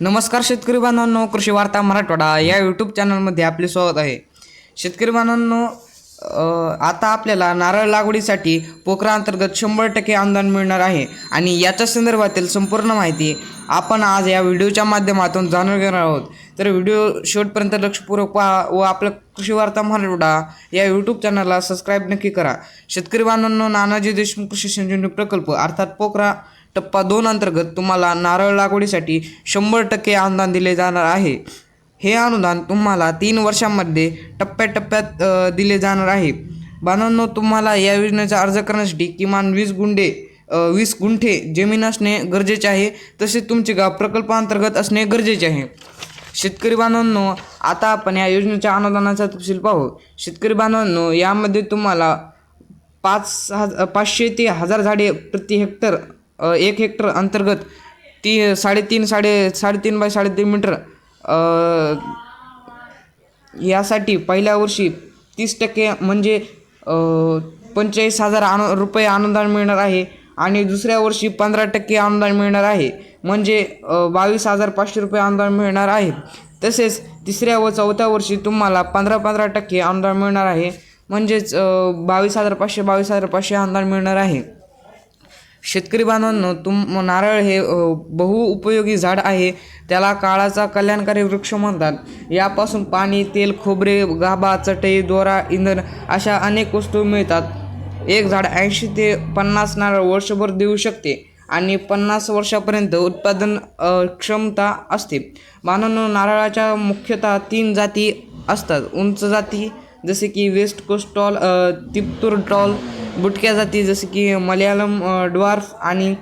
नमस्कार शेतकरी बांधवांनो कृषी वार्ता मराठवाडा या यूट्यूब चॅनलमध्ये आपले स्वागत आहे. शेतकरी बांधवांनो आता आपल्याला नारळ लागवडीसाठी पोखरा अंतर्गत शंभर टक्के अनुदान मिळणार आहे आणि याच्या संदर्भातील संपूर्ण माहिती आपण आज या व्हिडिओच्या माध्यमातून जाणून घेणार आहोत. तर व्हिडिओ शेवटपर्यंत लक्षपूर्वक पहा व आपलं कृषी वार्ता मराठवाडा या यूट्यूब चॅनलला सबस्क्राईब नक्की करा. शेतकरी बांधवांनो नानाजी देशमुख कृषी संजीवनी प्रकल्प अर्थात पोखरा टप्पा दोन अंतर्गत तुम्हाला नारळ लागवडीसाठी शंभर टक्के अनुदान दिले जाणार आहे. हे अनुदान तुम्हाला तीन वर्षांमध्ये टप्प्याटप्प्यात दिले जाणार आहे. बांधवांनो तुम्हाला या योजनेचा अर्ज करण्यासाठी किमान वीस गुंडे वीस गुंठे जमीन असणे गरजेचे आहे. तसेच तुमचे गाव प्रकल्पांतर्गत असणे गरजेचे आहे. शेतकरी बांधवांनो आता आपण या योजनेच्या अनुदानाचा तपशील पाहू. शेतकरी बांधवांनो यामध्ये तुम्हाला पाच हज पाचशे ते हजार झाडे प्रति हेक्टर एक हेक्टर अंतर्गत ती साडेतीन साडे साडेतीन बाय साडेतीन मीटर यासाठी पहिल्या वर्षी तीस टक्के म्हणजे पंचेचाळीस हजार आन रुपये अनुदान मिळणार आहे आणि दुसऱ्या वर्षी पंधरा टक्के अनुदान मिळणार आहे. म्हणजे बावीस हजार पाचशे रुपये अनुदान मिळणार आहे. तसेच तिसऱ्या व चौथ्या वर्षी तुम्हाला पंधरा पंधरा टक्के अनुदान मिळणार आहे. म्हणजेच बावीस हजार पाचशे बावीस हजार पाचशे अनुदान मिळणार आहे. शेतकरी बांधवांनो तुम नारळ हे बहुउपयोगी झाड आहे. त्याला काळाचा कल्याणकारी वृक्ष म्हणतात. यापासून पाणी तेल खोबरे गाभा चटई दोरा इंधन अशा अनेक वस्तू मिळतात. एक झाड ऐंशी ते पन्नास नारळ वर्षभर देऊ शकते आणि पन्नास वर्षापर्यंत उत्पादन क्षमता असते. बांधवांनो नारळाच्या मुख्यतः तीन जाती असतात. उंच जाती जसे की west coast tall Tiptur tall बुटक्या जाती जसे की मल्याळम ड्वार्फ आणि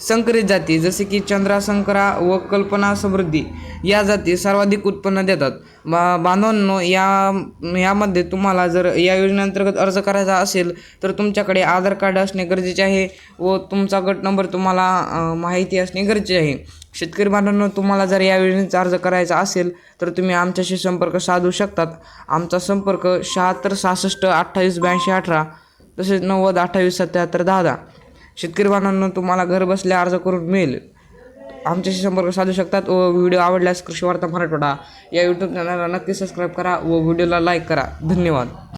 संकरित जाती जसे की चंद्रा संकरा व कल्पना समृद्धी या जाती सर्वाधिक उत्पन्न देतात. बा बांधवांनो या यामध्ये तुम्हाला जर या योजनेअंतर्गत अर्ज करायचा असेल तर तुमच्याकडे आधार कार्ड असणे गरजेचे आहे व तुमचा गट नंबर तुम्हाला माहिती असणे गरजेचे आहे. शेतकरी बांधवांनो तुम्हाला जर या योजनेचा अर्ज करायचा असेल तर तुम्ही आमच्याशी संपर्क साधू शकतात. आमचा संपर्क शहात्तर सहासष्ट अठ्ठावीस ब्याऐंशी अठरा तसेच नव्वद अठ्ठावीस सत्याहत्तर दहा दहा शेतकरी बांधवांनो तुम्हाला घरबसल्या अर्ज करून मिळेल. आमच्याशी संपर्क साधू शकतात व व्हिडिओ आवडल्यास कृषी वार्ता मराठवाडा या यूट्यूब चॅनलला नक्की सबस्क्राईब करा व व्हिडिओला लाईक करा. धन्यवाद.